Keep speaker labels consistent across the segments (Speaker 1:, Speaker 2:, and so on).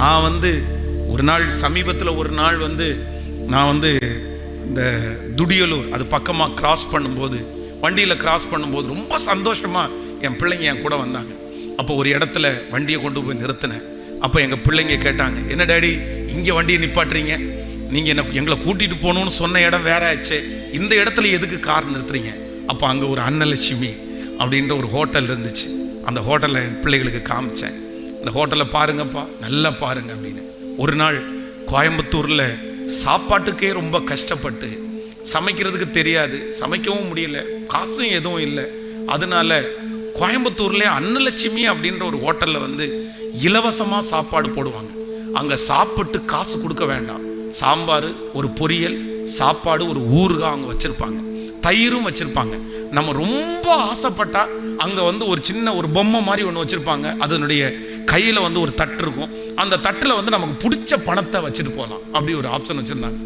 Speaker 1: நான் வந்து ஒரு நாள் சமீபத்தில் ஒரு நாள் வந்து நான் வந்து இந்த துடியலூர் அது பக்கமாக கிராஸ் பண்ணும்போது வண்டியில் கிராஸ் பண்ணும்போது ரொம்ப சந்தோஷமாக என் பிள்ளைங்க என் கூட வந்தாங்க. அப்போ ஒரு இடத்துல வண்டியை கொண்டு போய் நிறுத்தினேன். அப்போ எங்கள் பிள்ளைங்க கேட்டாங்க என்ன டேடி இங்கே வண்டியை நிப்பாட்டுறீங்க? நீங்கள் என்ன எங்களை கூட்டிகிட்டு போகணும்னு சொன்ன இடம் வேற ஆச்சு. இந்த இடத்துல எதுக்கு கார் நிறுத்துறீங்க? அப்போ அங்கே ஒரு அன்னலட்சுமி அப்படின்ற ஒரு ஹோட்டல் இருந்துச்சு. அந்த ஹோட்டலில் என் பிள்ளைகளுக்கு காமிச்சேன். இந்த ஹோட்டலை பாருங்கப்பா நல்லா பாருங்க அப்படின்னு. ஒரு நாள் கோயம்புத்தூரில் சாப்பாட்டுக்கே ரொம்ப கஷ்டப்பட்டு சமைக்கிறதுக்கு தெரியாது சமைக்கவும் முடியல காசும் எதுவும் இல்லை. அதனால கோயம்புத்தூர்ல அன்னலட்சுமி அப்படின்ற ஒரு ஹோட்டலில் வந்து இலவசமாக சாப்பாடு போடுவாங்க. அங்கே சாப்பிட்டு காசு கொடுக்க வேண்டாம். சாம்பார் ஒரு பொரியல் சாப்பாடு ஒரு ஊறுகாய் அவங்க வச்சுருப்பாங்க. தயிரும் வச்சுருப்பாங்க. நம்ம ரொம்ப ஆசைப்பட்டால் அங்கே வந்து ஒரு சின்ன ஒரு பொம்மை மாதிரி ஒன்று வச்சுருப்பாங்க. அதனுடைய கையில் வந்து ஒரு தட்டு இருக்கும். அந்த தட்டில் வந்து நமக்கு பிடிச்ச பணத்தை வச்சுட்டு போகலாம் அப்படி ஒரு ஆப்ஷன் வச்சுருந்தாங்க.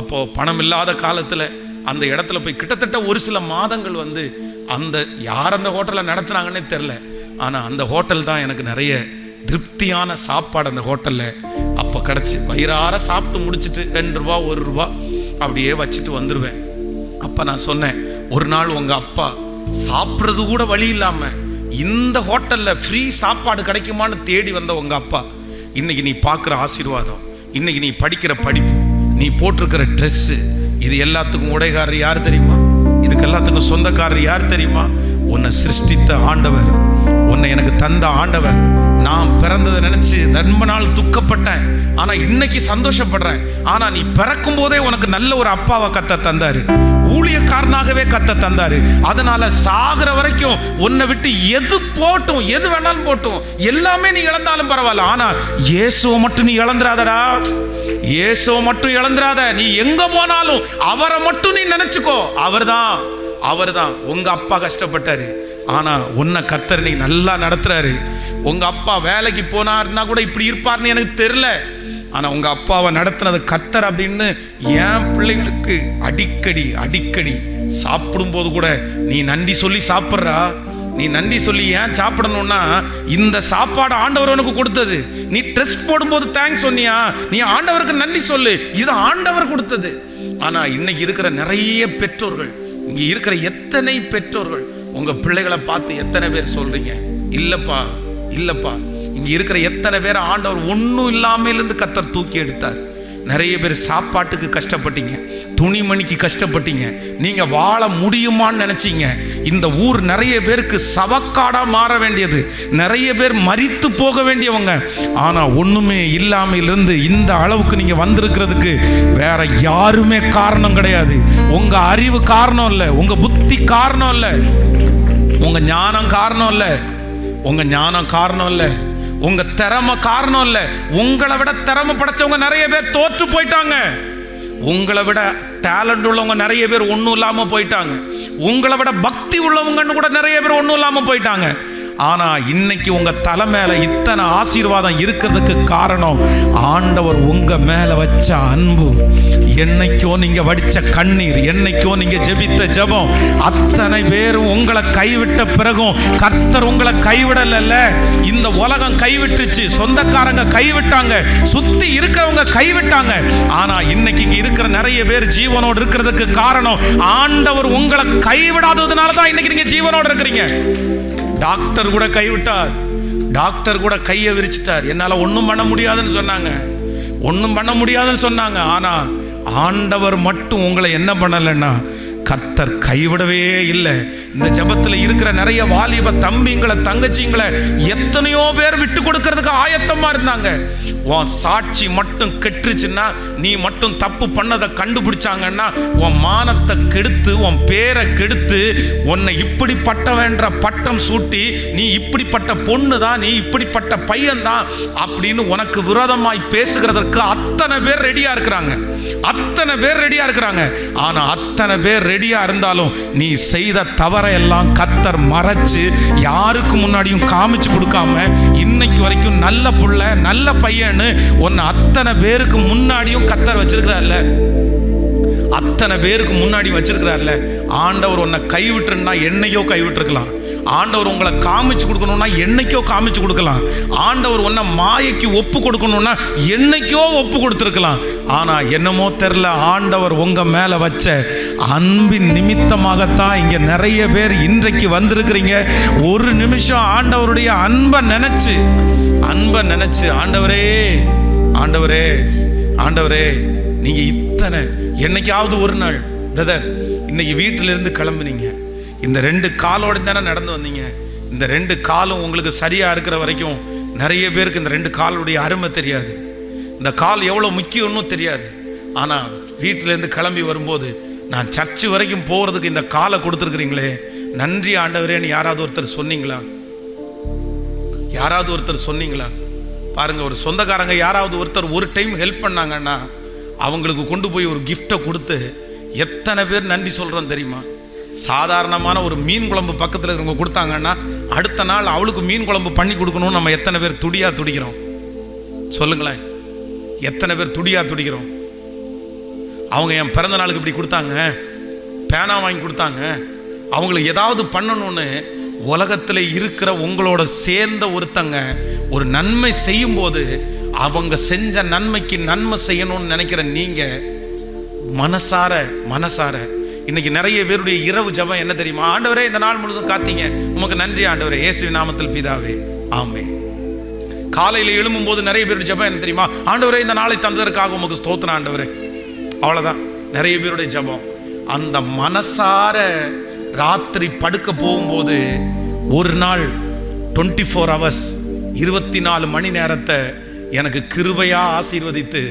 Speaker 1: அப்போது பணம் இல்லாத காலத்தில் அந்த இடத்துல போய் கிட்டத்தட்ட ஒரு சில மாதங்கள் வந்து அந்த யார் அந்த ஹோட்டலில் நடத்துனாங்கன்னே தெரில ஆனால் அந்த ஹோட்டல் தான் எனக்கு நிறைய திருப்தியான சாப்பாடு அந்த ஹோட்டலில் அப்போ கிடச்சி. வயிறார சாப்பிட்டு முடிச்சிட்டு ரெண்டு ரூபா ஒரு ரூபா அப்படியே வச்சுட்டு வந்துடுவேன் அப்போ நான் சொன்னேன் ஒரு நாள் உங்கள் அப்பா சாப்பிட்றது கூட வழி இல்லாமல் இந்த ஹோட்டலில் ஃப்ரீ சாப்பாடு கிடைக்குமான்னு தேடி வந்த உங்கள் அப்பா இன்னைக்கு நீ பார்க்குற ஆசீர்வாதம் இன்னைக்கு நீ படிக்கிற படிப்பு நீ போட்டிருக்கிற ட்ரெஸ்ஸு இது எல்லாத்துக்கும் உடைகாரர் யார் தெரியுமா? இதுக்கு எல்லாத்துக்கும் சொந்தக்காரர் யார் தெரியுமா? உன்னை சிருஷ்டித்த ஆண்டவர் உன்னை எனக்கு தந்த ஆண்டவர். நான் பிறந்ததை நினைச்சு ரொம்ப நாள் துக்கப்பட்டேன் ஆனா இன்னைக்கு சந்தோஷப்படுறேன். ஆனா நீ பிறக்கும் போதே உனக்கு நல்ல ஒரு அப்பாவை கத்த தந்தாரு. ஊழியக்காரனாகவே கத்த தந்தாரு. அதனால சாகிற வரைக்கும் உன்னை விட்டு எது போட்டும் எது வேணாலும் போட்டும் எல்லாமே நீ இழந்தாலும் பரவாயில்ல. ஆனா இயேசுவை மட்டும் நீ இழந்துராதடா இயேசுவை மட்டும் இழந்துராத நீ எங்க போனாலும் அவரை மட்டும் நீ நினைச்சுக்கோ. அவர்தான் அவர்தான். உங்க அப்பா கஷ்டப்பட்டாரு. ஆனா உன்னை கர்த்தர் நீ நல்லா நடத்துறாரு. உங்க அப்பா வேலைக்கு போனாருன்னா கூட இப்படி இருப்பார்னு எனக்கு தெரியல. ஆனால் உங்கள் அப்பாவை நடத்துனது கத்தர் அப்படின்னு என் பிள்ளைகளுக்கு அடிக்கடி அடிக்கடி சாப்பிடும்போது கூட நீ நன்றி சொல்லி சாப்பிட்றா? நீ நன்றி சொல்லி ஏன் சாப்பிடணும்னா இந்த சாப்பாடு ஆண்டவர் உனக்கு கொடுத்தது. நீ ட்ரெஸ் போடும்போது தேங்க்ஸ் சொன்னியா? நீ ஆண்டவருக்கு நன்றி சொல்லு. இது ஆண்டவர் கொடுத்தது. ஆனால் இன்னைக்கு இருக்கிற நிறைய பெற்றோர்கள் இங்கே இருக்கிற எத்தனை பெற்றோர்கள் உங்கள் பிள்ளைகளை பார்த்து எத்தனை பேர் சொல்கிறீங்க இல்லைப்பா இல்லைப்பா. இங்கே இருக்கிற எத்தனை பேர் ஆண்டவர் ஒன்றும் இல்லாமையிலேருந்து கத்தர் தூக்கி எடுத்தார். நிறைய பேர் சாப்பாட்டுக்கு கஷ்டப்பட்டீங்க துணிமணிக்கு கஷ்டப்பட்டீங்க நீங்கள் வாழ முடியுமான்னு நினச்சிங்க. இந்த ஊர் நிறைய பேருக்கு சவக்காடாக மாற வேண்டியது நிறைய பேர் மறித்து போக வேண்டியவங்க. ஆனால் ஒன்றுமே இல்லாமையிலிருந்து இந்த அளவுக்கு நீங்கள் வந்திருக்கிறதுக்கு வேற யாருமே காரணம் கிடையாது. உங்கள் அறிவு காரணம் இல்லை உங்கள் புத்தி காரணம் இல்லை உங்கள் ஞானம் காரணம் இல்லை உங்கள் ஞானம் காரணம் இல்லை. உங்க திறமை காரணம் இல்லை. உங்களை விட திறமை படைச்சவங்க நிறைய பேர் தோற்று போயிட்டாங்க. உங்களை விட டேலண்ட் உள்ளவங்க நிறைய பேர் ஒன்றும் இல்லாமல் போயிட்டாங்க. உங்களை விட பக்தி உள்ளவங்கன்னு கூட நிறைய பேர் ஒன்றும் இல்லாமல் போயிட்டாங்க. ஆனால் இன்னைக்கு உங்கள் தலை மேலே இத்தனை ஆசீர்வாதம் இருக்கிறதுக்கு காரணம் ஆண்டவர் உங்கள் மேலே வச்ச அன்பு. என்னைக்கோ நீங்கள் வடிச்ச கண்ணீர் என்னைக்கோ நீங்கள் ஜெபித்த ஜெபம் அத்தனை பேரும் உங்களை கைவிட்ட பிறகும் கர்த்தர் உங்களை கைவிடலைல்ல. இந்த உலகம் கைவிட்டுருச்சு சொந்தக்காரங்க கைவிட்டாங்க சுற்றி இருக்கிறவங்க கைவிட்டாங்க. ஆனால் இன்னைக்கு இங்கே இருக்கிற நிறைய பேர் ஜீவனோடு இருக்கிறதுக்கு காரணம் ஆண்டவர் உங்களை கைவிடாததுனால தான் இன்னைக்கு நீங்கள் ஜீவனோடு இருக்கிறீங்க. டாக்டர் கூட கைவிட்டார் டாக்டர் கூட கையை விரிச்சிட்டார். என்னால் ஒன்றும் பண்ண முடியாதுன்னு சொன்னாங்க. ஒன்றும் பண்ண முடியாதுன்னு சொன்னாங்க. ஆனால் ஆண்டவர் மட்டும் உங்களை என்ன பண்ணலைன்னா கர்த்தர் கைவிடவே இல்லை. இந்த ஜெபத்தில் இருக்கிற நிறைய வாலிப தம்பிங்களை தங்கச்சிங்களை எத்தனையோ பேர் விட்டு கொடுக்கறதுக்கு ஆயத்தமாக இருந்தாங்க. உன் சாட்சி மட்டும் கெட்டுருச்சுன்னா நீ மட்டும் தப்பு பண்ணதை கண்டுபிடிச்சாங்கன்னா உன் மானத்தை கெடுத்து உன் பேரை கெடுத்து உன்னை இப்படிப்பட்டவன்ற பட்டம் சூட்டி நீ இப்படிப்பட்ட பொண்ணு தான் நீ இப்படிப்பட்ட பையன் தான் அப்படின்னு உனக்கு விரோதமாய் பேசுகிறதற்கு அத்தனை பேர் ரெடியாக இருக்கிறாங்க. அத்தனை பேர் ரெடியா இருக்கிறாங்க. ஆனா அத்தனை பேர் ரெடியா இருந்தாலும் நீ செய்த தவறை எல்லாம் கத்தர் மறைச்சு யாருக்கு முன்னாடியும் காமிச்சு கொடுக்காம இன்னைக்கு வரைக்கும் நல்ல புள்ள நல்ல பையன்னு உன்னை அத்தனை பேருக்கு முன்னாடியும் கத்தர் வச்சிருக்கிறார்ல. அத்தனை பேருக்கு முன்னாடி வச்சிருக்கிறார்ல. ஆண்டவர் உன்னை கைவிட்டுருந்தா என்னையோ கைவிட்டுருக்கலாம். ஆண்டவர் உங்களை காமிச்சு கொடுக்கணும்னா என்னைக்கோ காமிச்சு கொடுக்கலாம். ஆண்டவர் உன்னை மாயைக்கு ஒப்பு கொடுக்கணும்னா என்னைக்கோ ஒப்பு கொடுத்துருக்கலாம். ஆனால் என்னமோ தெரில ஆண்டவர் உங்கள் மேலே வச்ச அன்பின் நிமித்தமாகத்தான் இங்கே நிறைய பேர் இன்றைக்கு வந்திருக்கிறீங்க. ஒரு நிமிஷம் ஆண்டவருடைய அன்பை நினச்சி அன்பை நினச்சி ஆண்டவரே ஆண்டவரே ஆண்டவரே நீங்கள் இத்தனை என்னைக்காவது ஒரு நாள் பிரதர் இன்னைக்கு வீட்டிலிருந்து கிளம்புனீங்க. இந்த ரெண்டு காலோட தானே நடந்து வந்தீங்க? இந்த ரெண்டு காலும் உங்களுக்கு சரியாக இருக்கிற வரைக்கும் நிறைய பேருக்கு இந்த ரெண்டு காலுடைய அருமை தெரியாது. இந்த கால் எவ்வளோ முக்கியம்னு தெரியாது. ஆனால் வீட்டிலேருந்து கிளம்பி வரும்போது நான் சர்ச்சு வரைக்கும் போகிறதுக்கு இந்த காலை கொடுத்துருக்குறீங்களே. நன்றி ஆண்டவரேன்னு யாராவது ஒருத்தர் சொன்னீங்களா? யாராவது ஒருத்தர் சொன்னீங்களா? பாருங்கள் ஒரு சொந்தக்காரங்க யாராவது ஒருத்தர் ஒரு டைம் ஹெல்ப் பண்ணாங்கன்னா அவங்களுக்கு கொண்டு போய் ஒரு கிஃப்டை கொடுத்து எத்தனை பேர் நன்றி சொல்கிறோம் தெரியுமா? சாதாரணமான ஒரு மீன் குழம்பு பக்கத்தில் இருக்கிறவங்க கொடுத்தாங்கன்னா அடுத்த நாள் அவளுக்கு மீன் குழம்பு பண்ணி கொடுக்கணும்னு நம்ம எத்தனை பேர் துடியாக துடிக்கிறோம்? சொல்லுங்களேன். எத்தனை பேர் துடியாக துடிக்கிறோம்? அவங்க என் பிறந்த நாளுக்கு இப்படி கொடுத்தாங்க. பேனா வாங்கி கொடுத்தாங்க. அவங்களுக்கு ஏதாவது பண்ணணும்னு உலகத்தில் இருக்கிற உங்களோட சேர்ந்த ஒருத்தங்க ஒரு நன்மை செய்யும்போது அவங்க செஞ்ச நன்மைக்கு நன்மை செய்யணும்னு நினைக்கிற நீங்கள் மனசார மனசார இன்னைக்கு நிறைய பேருடைய இரவு ஜெபம் என்ன தெரியுமா? ஆண்டவரே இந்த நாள் முழுதும் காத்தீங்க. உமக்கு நன்றி ஆண்டவரே இயேசு நாமத்தில் பிதாவே. ஆமே காலையில் எழும்பும்போது நிறைய பேருடைய ஜெபம் என்ன தெரியுமா? ஆண்டவரே இந்த நாளை தந்ததற்காக உமக்கு ஸ்தோத்திரம் ஆண்டவரே. அவ்வளோதான் நிறைய பேருடைய ஜெபம். அந்த மனசார ராத்திரி படுக்க போகும்போது ஒரு நாள் டுவெண்ட்டி ஃபோர் ஹவர்ஸ் இருபத்தி நாலு மணி நேரத்தை எனக்கு கிருபையாக ஆசீர்வதித்து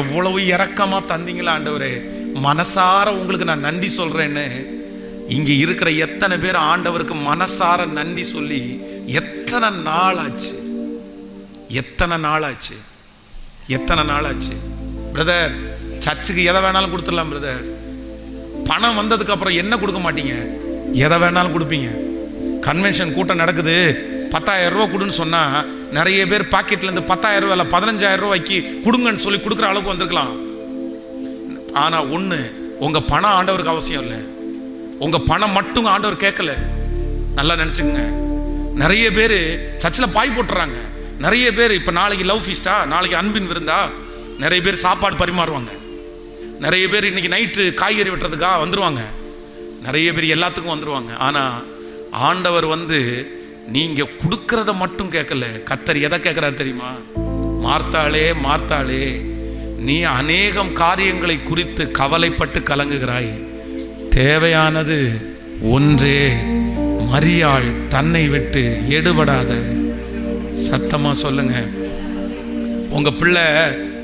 Speaker 1: எவ்வளவு இறக்கமாக தந்தீங்களா ஆண்டவரே. மனசார உங்களுக்கு நான் நன்றி சொல்றேன்னு இங்க இருக்கிற எத்தனை பேர் ஆண்டவருக்கு மனசார நன்றி சொல்லி எத்தனை நாள் ஆச்சு எத்தனை நாள் ஆச்சு எத்தனை நாள் ஆச்சு பிரதர் சர்ச்சுக்கு எதை வேணாலும் கொடுத்துடலாம் பிரதர் பணம் வந்ததுக்கு அப்புறம் என்ன கொடுக்க மாட்டீங்க? எதை வேணாலும் கொடுப்பீங்க. கன்வென்ஷன் கூட்டம் நடக்குது. பத்தாயிரம் ரூபா கொடுன்னு சொன்னா நிறைய பேர் பாக்கெட்ல இருந்து பத்தாயிரம் ரூபா இல்லை பதினஞ்சாயிரம் ரூபாய்க்கு கொடுங்கன்னு சொல்லி கொடுக்குற அளவுக்கு வந்திருக்கலாம். ஆனால் ஒன்று உங்கள் பணம் ஆண்டவருக்கு அவசியம் இல்லை. உங்கள் பணம் மட்டும் ஆண்டவர் கேட்கல. நல்லா நினச்சிக்கங்க. நிறைய பேர் சர்ச்சில் பாய் போட்டுறாங்க. நிறைய பேர் இப்போ நாளைக்கு லவ் ஃபீஸ்டா நாளைக்கு அன்பின் விருந்தா நிறைய பேர் சாப்பாடு பரிமாறுவாங்க. நிறைய பேர் இன்னைக்கு நைட்டு காய்கறி வெட்டுறதுக்காக வந்துடுவாங்க நிறைய பேர் எல்லாத்துக்கும் வந்துருவாங்க. ஆனால் ஆண்டவர் வந்து நீங்கள் கொடுக்கறத மட்டும் கேட்கல. கத்தர் எதை கேட்குறாரு தெரியுமா? மார்த்தாளே மார்த்தாளே நீ அநேகம் காரியங்களை குறித்து கவலைப்பட்டு கலங்குகிறாய். தேவையானது ஒன்றே மரியாள் தன்னை விட்டு எடுபடாத. சத்தமாக சொல்லுங்க. உங்கள் பிள்ளை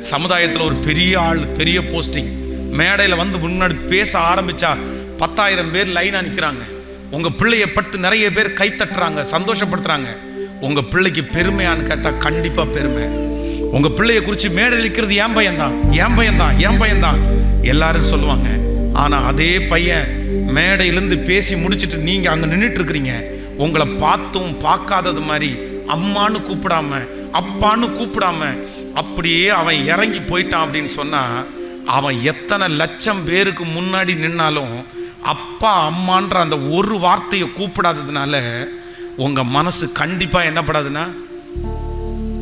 Speaker 1: சமுதாயத்தில் ஒரு பெரிய ஆள் பெரிய போஸ்டிங் மேடையில் வந்து முன்னாடி பேச ஆரம்பித்தா பத்தாயிரம் பேர் லைனாக நிற்கிறாங்க உங்கள் பிள்ளையை பட்டு நிறைய பேர் கை தட்டுறாங்க உங்கள் பிள்ளைக்கு பெருமையான்னு கேட்டால் கண்டிப்பாக பெருமை. உங்க பிள்ளைய குறித்து மேடையில் நிற்கிறது ஏன் பையன்தான் ஏன் பையன்தான் ஏன் பையன்தான். எல்லாரும் சொல்லுவாங்க ஆனா அதே பையன் மேடையிலேருந்து பேசி முடிச்சுட்டு நீங்க அங்க நின்றுட்டு இருக்கிறீங்க உங்களை பார்த்தும் பார்க்காதது மாதிரி அம்மான்னு கூப்பிடாம அப்பான்னு கூப்பிடாம அப்படியே அவன் இறங்கி போயிட்டான் அப்படின்னு சொன்னா அவன் எத்தனை லட்சம் பேருக்கு முன்னாடி நின்னாலும் அப்பா அம்மான்ற அந்த ஒரு வார்த்தையை கூப்பிடாததுனால உங்கள் மனசு கண்டிப்பா என்னப்படாதுன்னா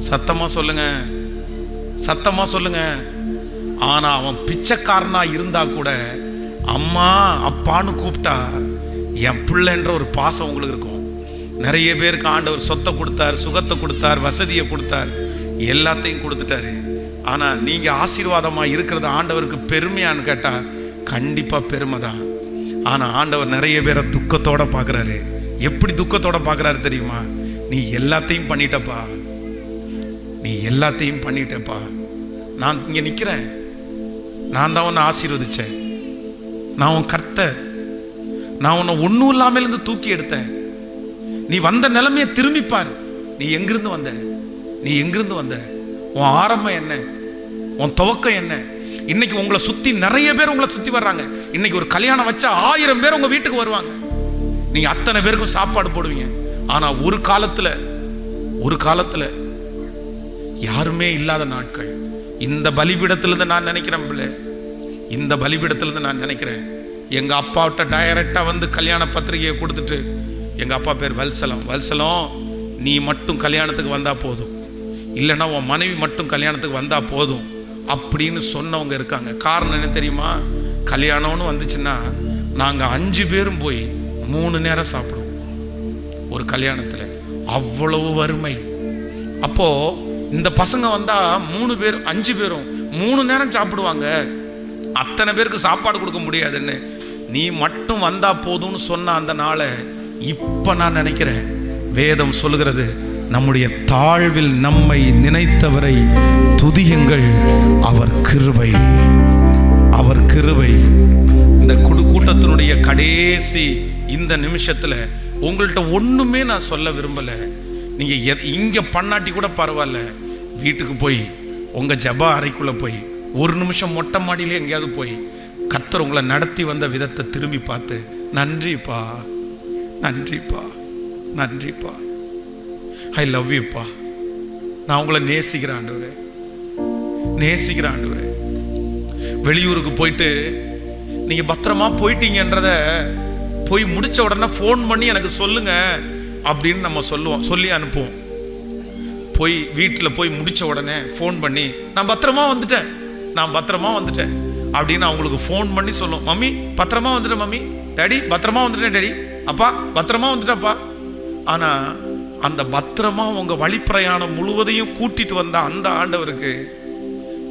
Speaker 1: சத்தமாக சொல்லுங்கள் சத்தமா சொல்லுங்க. ஆனா அவன் பிச்சைக்காரனா இருந்தா கூட அம்மா அப்பான்னு கூப்பிட்டா என் பிள்ளைன்ற ஒரு பாசம் உங்களுக்கு இருக்கும். நிறைய பேருக்கு ஆண்டவர் சொத்தை கொடுத்தார் சுகத்தை கொடுத்தார் வசதியை கொடுத்தார் எல்லாத்தையும் கொடுத்துட்டாரு. ஆனா நீங்க ஆசீர்வாதமா இருக்கிறது ஆண்டவருக்கு பெருமையான்னு கேட்டா கண்டிப்பா பெருமை தான். ஆனா ஆண்டவர் நிறைய பேரை துக்கத்தோட பார்க்குறாரு. எப்படி துக்கத்தோட பார்க்குறாரு தெரியுமா? நீ எல்லாத்தையும் பண்ணிட்டப்பா. நீ எல்லாத்தையும் பண்ணிட்டப்பா நான் இங்கே நிற்கிறேன் நான் தான் உன்னை ஆசீர்வதிச்சேன். நான் உன் கர்த்த நான் உன்னை ஒன்றும் இல்லாமல் இருந்து தூக்கி எடுத்தேன். நீ வந்த நிலைமையை திரும்பிப்பார் நீ எங்கிருந்து வந்த? நீ எங்கிருந்து வந்த? உன் ஆரம்பம் என்ன? உன் துவக்கம் என்ன? இன்னைக்கு உங்களை சுற்றி நிறைய பேர் உங்களை சுற்றி வர்றாங்க. இன்னைக்கு ஒரு கல்யாணம் வச்சா ஆயிரம் பேர் உங்கள் வீட்டுக்கு வருவாங்க. நீங்கள் அத்தனை பேருக்கும் சாப்பாடு போடுவீங்க. ஆனால் ஒரு காலத்தில் ஒரு காலத்தில் யாருமே இல்லாத நாட்கள். இந்த பலிபீடத்திலிருந்து நான் நினைக்கிறேன் பிள்ளை. இந்த பலிபீடத்திலிருந்து நான் நினைக்கிறேன். எங்கள் அப்பாவிட்ட டைரக்டாக வந்து கல்யாண பத்திரிகையை கொடுத்துட்டு எங்கள் அப்பா பேர் வல்சலம். வல்சலம் நீ மட்டும் கல்யாணத்துக்கு வந்தால் போதும். இல்லைன்னா உன் மனைவி மட்டும் கல்யாணத்துக்கு வந்தால் போதும். அப்படின்னு சொன்னவங்க இருக்காங்க. காரணம் என்ன தெரியுமா? கல்யாணம்னு வந்துச்சுன்னா நாங்கள் அஞ்சு பேரும் போய் மூணு நேரம் சாப்பிடுவோம். ஒரு கல்யாணத்தில். அவ்வளவு வறுமை. அப்போது இந்த பசங்க வந்தா மூணு பேர் அஞ்சு பேரும் மூணு நேரம் சாப்பிடுவாங்க. அத்தனை பேருக்கு சாப்பாடு கொடுக்க முடியாதுன்னு. நீ மட்டும் வந்தா போதும்னு சொன்ன அந்த நாளை இப்ப நான் நினைக்கிறேன். வேதம் சொல்லுகிறது நம்முடைய தாழ்வில் நம்மை நினைத்தவரை துதியுங்கள் அவர் கிருவை அவர் கிருவை இந்த குடு கூட்டத்தினுடைய கடைசி இந்த நிமிஷத்துல உங்கள்கிட்ட ஒண்ணுமே நான் சொல்ல விரும்பலை. நீங்கள் எ- இங்கே பண்ணாட்டி கூட பரவாயில்ல. வீட்டுக்கு போய் உங்கள் ஜபா அறைக்குள்ளே போய் ஒரு நிமிஷம் மொட்டை மாடியிலே எங்கேயாவது போய் கர்த்தர் உங்களை நடத்தி வந்த விதத்தை திரும்பி பார்த்து நன்றிப்பா நன்றிப்பா நன்றிப்பா. ஐ லவ் யூப்பா நான் உங்களை நேசிக்கிறேன் ஆண்டவரே. நேசிக்கிறேன் ஆண்டவரே. வெளியூருக்கு போயிட்டு நீங்கள் பத்திரமா போயிட்டீங்கன்றத போய் முடிச்ச உடனே ஃபோன் பண்ணி எனக்கு சொல்லுங்கள் அப்படின்னு நம்ம சொல்லுவோம் சொல்லி அனுப்புவோம். போய் வீட்டில் போய் முடித்த உடனே ஃபோன் பண்ணி நான் பத்திரமா வந்துட்டேன் நான் பத்திரமா வந்துட்டேன் அப்படின்னு அவங்களுக்கு ஃபோன் பண்ணி சொல்லும் மம்மி பத்திரமா வந்துட்டேன் மம்மி. டேடி பத்திரமா வந்துட்டேன் டேடி. அப்பா பத்திரமா வந்துட்டேன்ப்பா. ஆனால் அந்த பத்திரமா உங்கள் வழிப்பிரயாணம் முழுவதையும் கூட்டிட்டு வந்த அந்த ஆண்டவருக்கு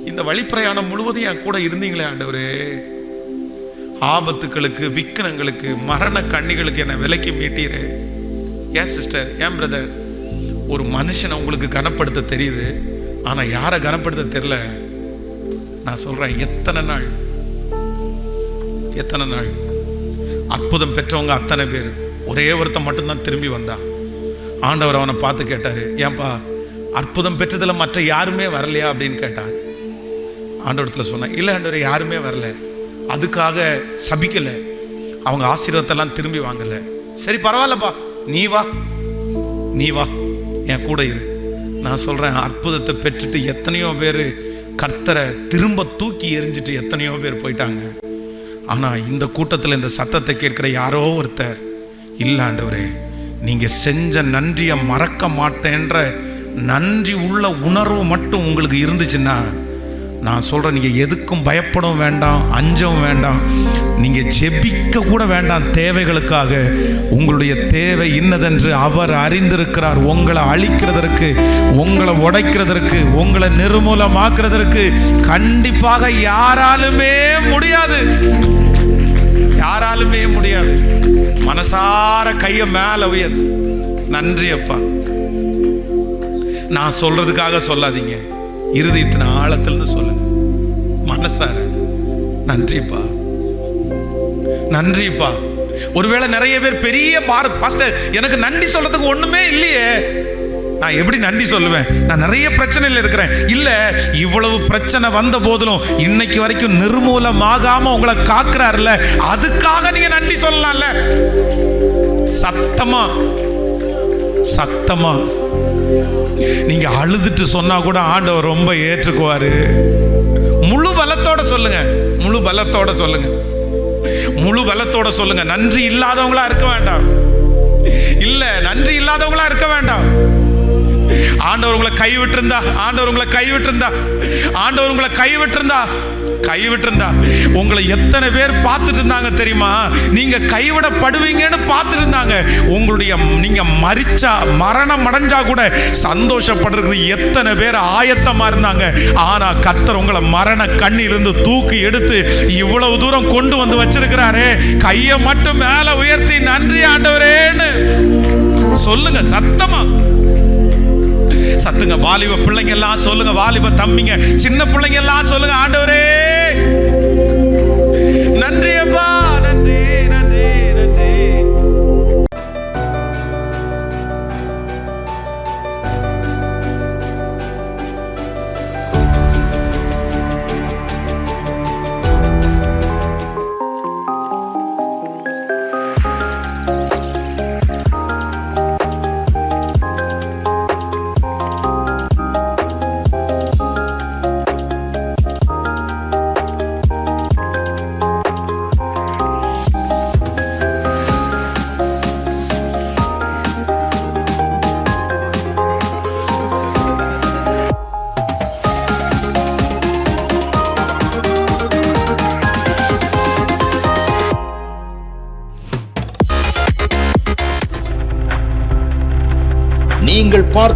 Speaker 1: இந்த வழிப்பிரயாணம் முழுவதும் என் கூட இருந்தீங்களே ஆண்டவரே. ஆபத்துக்களுக்கு விக்கனங்களுக்கு மரண கண்ணிகளுக்கு என்னை விலைக்கு மீட்டீரு. ஏன் சிஸ்டர் ஏன் பிரதர் ஒரு மனுஷனை உங்களுக்கு கனப்படுத்த தெரியுது ஆனால் யாரை கனப்படுத்த தெரியல? நான் சொல்கிறேன் எத்தனை நாள்? எத்தனை நாள்? அற்புதம் பெற்றவங்க அத்தனை பேர். ஒரே ஒருத்தன் மட்டும்தான் திரும்பி வந்தான். ஆண்டவர் அவனை பார்த்து கேட்டார் ஏன்பா அற்புதம் பெற்றதில் மற்ற யாருமே வரலையா? அப்படின்னு கேட்டார். ஆண்டவரத்தில் சொன்னேன் இல்லை ஆண்டவர் யாருமே வரல. அதுக்காக சபிக்கலை. அவங்க ஆசீர்வாதத்தெல்லாம் திரும்பி வாங்கலை. சரி பரவாயில்லப்பா. நீ வா. நீ வா. என் கூட இரு. நான் சொல்கிறேன் அற்புதத்தை பெற்றுட்டு எத்தனையோ பேர் கர்த்தரை திரும்ப தூக்கி எரிஞ்சிட்டு எத்தனையோ பேர் போயிட்டாங்க. ஆனால் இந்த கூட்டத்தில் இந்த சத்தத்தை கேட்குற யாரோ ஒருத்தர் இல்லாண்டவரே நீங்கள் செஞ்ச நன்றியை மறக்க மாட்டேன்ற நன்றி உள்ள உணர்வு மட்டும் உங்களுக்கு இருந்துச்சுன்னா நான் சொல்கிறேன் நீங்கள் எதுக்கும் பயப்படவும் வேண்டாம் அஞ்சவும் வேண்டாம். நீங்க ஜெபிக்க கூட வேண்டாம் தேவைகளுக்காக. உங்களுடைய தேவை இன்னதென்று அவர் அறிந்திருக்கிறார். உங்களை அழிக்கிறதற்கு உங்களை உடைக்கிறதற்கு உங்களை நிர்மூலமாக்குறதற்கு கண்டிப்பாக யாராலுமே முடியாது. யாராலுமே முடியாது. மனசார கைய மேல உயர்த்து. நன்றி அப்பா. நான் சொல்றதுக்காக சொல்லாதீங்க. இருதயத்தின் ஆழத்திலிருந்து சொல்லுங்க. மனசார. நன்றிப்பா. நன்றிப்பா. ஒருவேளை நிறைய பேர் பெரிய பார் பாஸ்டர் எனக்கு நன்றி சொல்றதுக்கு ஒண்ணுமே இல்லையே. நான் எப்படி நன்றி சொல்லுவேன்? நான் நிறைய பிரச்சனையில் இருக்கிறேன். இல்லை இவ்வளவு பிரச்சனை வந்த போதிலும் இன்னைக்கு வரைக்கும் நிர்மூலமாகாம உங்களை காக்குறாருல்ல. அதுக்காக நீங்க நன்றி சொல்லலாம்ல. சத்தமா. சத்தமா. நீங்க அழுதுட்டு சொன்னா கூட ஆண்டவர் ரொம்ப ஏற்றுக்குவாரு. முழு பலத்தோட சொல்லுங்க. முழு பலத்தோட சொல்லுங்க. முழு பலத்தோட சொல்லுங்க. நன்றி இல்லாதவங்களா இருக்க வேண்டாம். இல்ல நன்றி இல்லாதவங்களா இருக்க வேண்டாம். ஆண்டவர் உங்களை கைவிட்டிருந்தா ஆண்டவர் உங்களை கைவிட்டிருந்தா ஆண்டவர் உங்களை கைவிட்டிருந்தா கைவிட்டிருந்தா. உங்களை எத்தனை பேர் பார்த்துட்டு இருந்தாங்க தெரியுமா? நீங்க கைவிடப்படுவீங்கன்னு பார்த்துட்டு இருந்தாங்க உங்களுடைய நீங்க மரிச்சா மரணம் அடைஞ்சா கூட சந்தோஷப்படுறதுக்கு எத்தனை பேர் ஆயத்தமா இருந்தாங்க. ஆனா கர்த்தர் உங்களை மரண கண்ணிலிருந்து தூக்கி எடுத்து இவ்வளவு தூரம் கொண்டு வந்து வச்சிருக்கிறாரே. கையை மட்டும் மேல உயர்த்தி நன்றி ஆண்டவரேன்னு. சொல்லுங்க சத்தமா. சத்துங்க வாலிப பிள்ளைங்க எல்லாம் சொல்லுங்க வாலிப தம்பிங்க சின்ன பிள்ளைங்க எல்லாம் சொல்லுங்க ஆண்டவரே நன்றி அப்பா